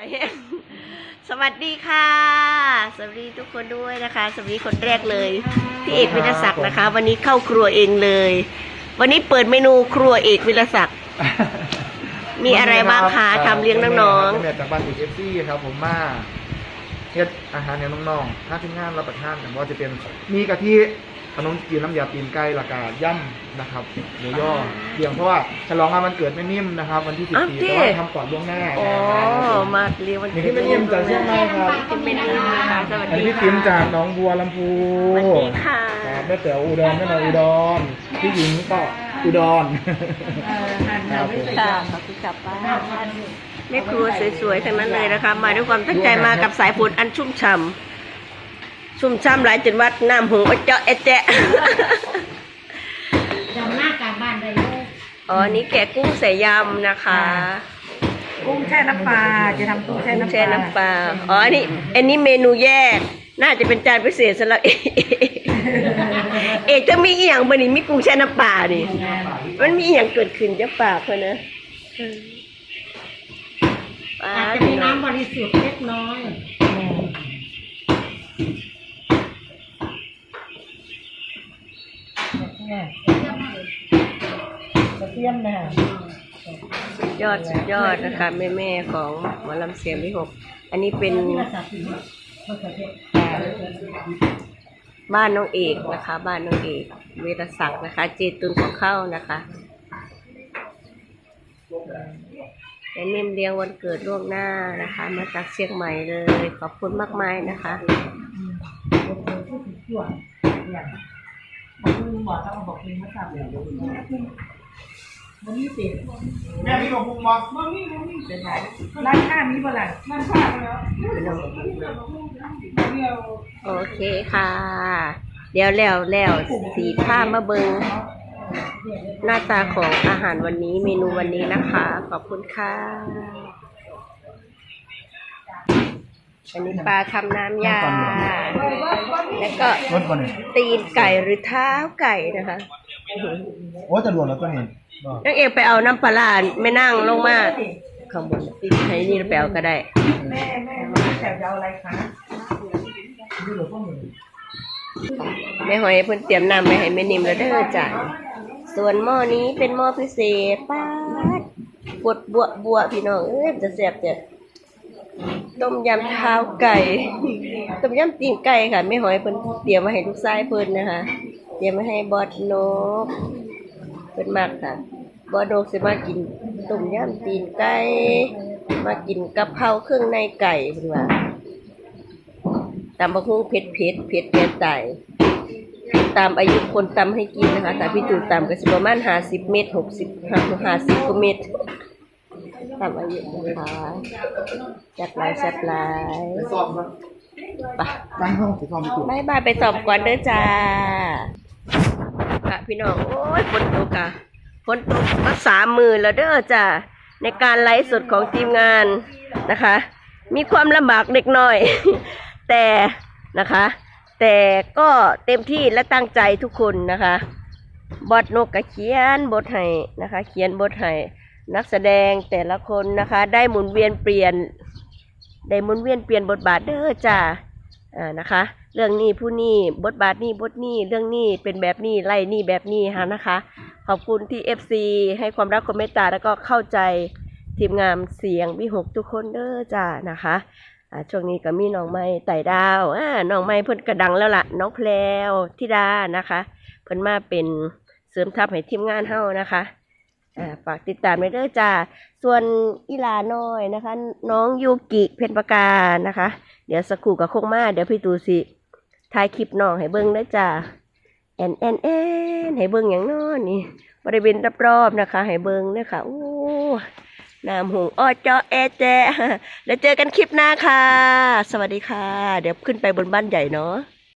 แต่แห้งสวัสดีค่ะ สวัสดีทุกคนด้วยนะคะ สวัสดีคนแรกเลยพี่เอกวิทยาศักดิ์นะคะ วันนี้เข้าครัวเองเลย วันนี้เปิดเมนูครัวเอกวิทยาศักดิ์มีอะไรบ้างคะทำเลี้ยงน้องๆเจากบ้านติดเอฟซีครับ ผมมาเฮ็ดอาหารเนี่ยน้องๆถ้าทีมงานรับประทานเนี่ยว่าจะเป็นมีกะทิข นมจีนน้ำยาตีนไก่และกาย่ำนะครับหมูย่อเพียงเพราะว่าฉลองงานวันเกิดแม่นิ่มนะครับ วันที่อ้าว14ที่ แต่ว่าทำก่อนล่วงหน้าๆอ๋อ มาเลี้ยงวันนี่เกิที่ดแม่นิ่มจากเชียงใหม่ครับเป็นเมนูนะคะสวัสอันดีนี้พี่ค่ะติ๋มจากหน้องบัวลำพู สวัสดีค่ะ ครับแม่เต๋ออุดรแม่นอยอุดรพี่หญิงก็อุดรครับผมค่ะขอบคุณกลับบ้านแม่ครัวสวยๆทั้งนั้นเลยนะคะ มาด้วยความตั้งใจมากับสายฝนอันชุ่มฉ่ำ ชุ่มฉ่ำหลายจนวัดน้ำหงอเจาะเอะแจะจำหน้ากลางบ้านได้เลยอ๋ออันนี้แกะกุ้งใส่ยำนะคะกุ้งแช่น้ำปลาจะทำกุ้งแช่กุ้งน้ำปแช่ลาน้ำปลาอ๋ออันนี้อันนี้เมนูแยก น่าจะเป็นจานพิเศษสำหรับเอกเอกจะมีอีหยังบนี่มีกุ้งแช่น้ำปลานี่ มันมีอีหยังเกิดขึ้นจะปากเขานะปลาอาจจะมีน้ำบริสุทธิ์เล็กน้อย ทียมนะสุดยอดสุดยอดนะคะแม่แม่ๆของหมอลำเสียงที่หก อันนี้เป็นบ้านน้องเอกนะคะ บ้านน้องเอกเวรศักดิ์นะคะ เจตุนของเข้านะคะแต่เนมเลี้ยงวันเกิดล่วงหน้านะคะ มาจากเชียงใหม่เลย ขอบคุณมากมายนะคะ แม่มีหมกมุมบอกร้านค้ามีบ่ล่ะร้านค้าแล้วโอเคค่ะ เดี๋ยวแล้วแล้วสีผ้ามาเบิงหน้าตาของอาหารวันนี้เมนูวันนี้นะคะ ขอบคุณค่ะอันนี้ปลาทำน้ำยา แล้วก็รถก่อนหนึ่งตีนไก่หรือเท้าไก่นะคะ โอ้จะรวมแล้วตัวนี้ นางเอกไปเอาน้ำปลาร้าไม่นั่งลงมาข้างบนให้นี่ไปเอาก็ได้แม่แม่แม่แถวจะเอาอะไรคะแม่หอยเพิ่นเตรียมน้ำไว้ให้แม่นิ่มแล้วเด้อจ้ะส่วนหม้อนี้เป็นหม้อพิเศษป้าดบดบัวบัวพี่น้องเอ้ยจะแซ่บจ้ะต้มยำเท้าไก่ต้มยำตีนไก่ค่ะแม่หอยเพิ่นเตรียมมาให้ลูกชายเพิ่นนะคะเตรียมมาให้บอสนกเพิ่นมากค่ะบอสนกสิมากินต้มยำตีนไก่มากินกับข้าวเครื่องในไก่เพิ่นว่าตำบะฮุ่งเผ็ดเผ็ดเผ็ดแก่ไตตามอายุคนตำให้กินนะคะแต่พี่ตู่ตำก็สิประมาณห้าสิบเมตรหกสิบห้าสิบกว่าเมตรตามอายุนะคะจัดหลายแซ่บหลายไปซ่อมครับไปไปห้องไปซ่อมไปจุดบายบายไปสอบก่อนเด้อจ้า ค่ะพี่น้องโอ้ยฝนตกอะฝนตกมาสามมือแล้วเด้อจ้าในการไลฟ์สดของทีมงานนะคะ มีความลำบากเล็กน้อย แต่นะคะ แต่ก็เต็มที่และตั้งใจทุกคนนะคะบทนกกระเขียนบทให้นะคะ เขียนบทให้นักแสดงแต่ละคนนะคะ ได้หมุนเวียนเปลี่ยน ได้หมุนเวียนเปลี่ยนบทบาทเด้อจ้า อ่านะคะ เรื่องนี้ผู้นี้บทบาทนี้บทนี้เรื่องนี้เป็นแบบนี้ไล่นี่แบบนี้ฮะนะคะ ขอบคุณที่ FC ให้ความรักความเมตตาแล้วก็เข้าใจทีมงานเสียงวิหกทุกคนเด้อจ้านะคะอ่าช่วงนี้ก็มีน้องไม้ไต่ดาวอ่าน้องไม้เพิ่นกระดังแล้วล่ะ น้องแพลวธิดานะคะ เพิ่นมาเป็นเสริมทัพให้ทีมงานเฮานะคะ ฝากติดตามไว้เด้อจ้าส่วนอีลาน้อยนะคะ น้องยูกิเพนประกานะคะ เดี๋ยวสักครู่กับคงมาเดี๋ยวพี่ตูสิถ่ายคลิปน้องให้เบิ้งได้อจ้าแอนแอนแอนให้เบิ้งอย่างน้อนี่บริเวณรอบๆนะคะให้เบิ้งเนี่ยค่ะโอ้น้ำหงอ้อเจาะแอแจแล้วเจอกันคลิปหน้าค่ะ สวัสดีค่ะ เดี๋ยวขึ้นไปบนบ้านใหญ่เนาะ